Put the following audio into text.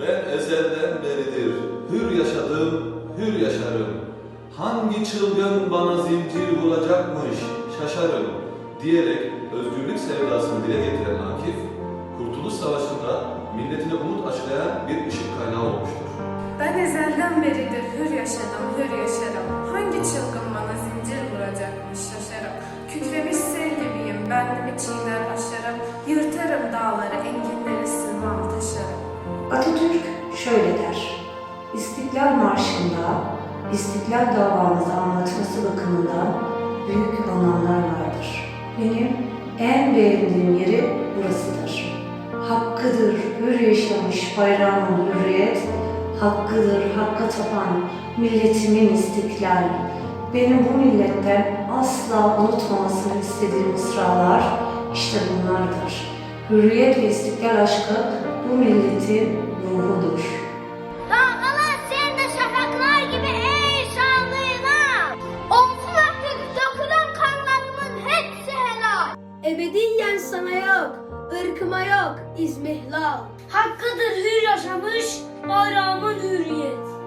Ben ezelden beridir hür yaşadım, hür yaşarım. Hangi çılgın bana zincir bulacakmış şaşarım diyerek özgürlük sevdasını dile getiren Akif, Kurtuluş Savaşı'nda milletine umut aşılayan bir ışık kaynağı olmuştur. Ben ezelden beridir hür yaşadım, hür yaşarım. Hangi çılgın bana zincir vuracakmış şaşarım. Kükremiş sel gibiyim, benliğimi çiğner aşarım. Yırtarım dağları, şöyle der. İstiklal Marşı'nda İstiklal davamızı anlatması bakımından büyük anlamlar vardır. Benim en beğendiğim yeri burasıdır. Hakkıdır hür yaşamış bayrağımın hürriyet, hakkıdır hakka tapan milletimin istiklal. Benim bu milletten asla unutmamasını istediğim bunlardır. Hürriyet ve istiklal aşkı bu milletin ruhudur. Dalgalar sen de şafaklar gibi ey. Omzuna kök dökülen kanlarımın hepsi helal. Ebediyen sana yok, ırkıma yok, izmihlal. Hakkıdır hür yaşamış bayramın hürriyet.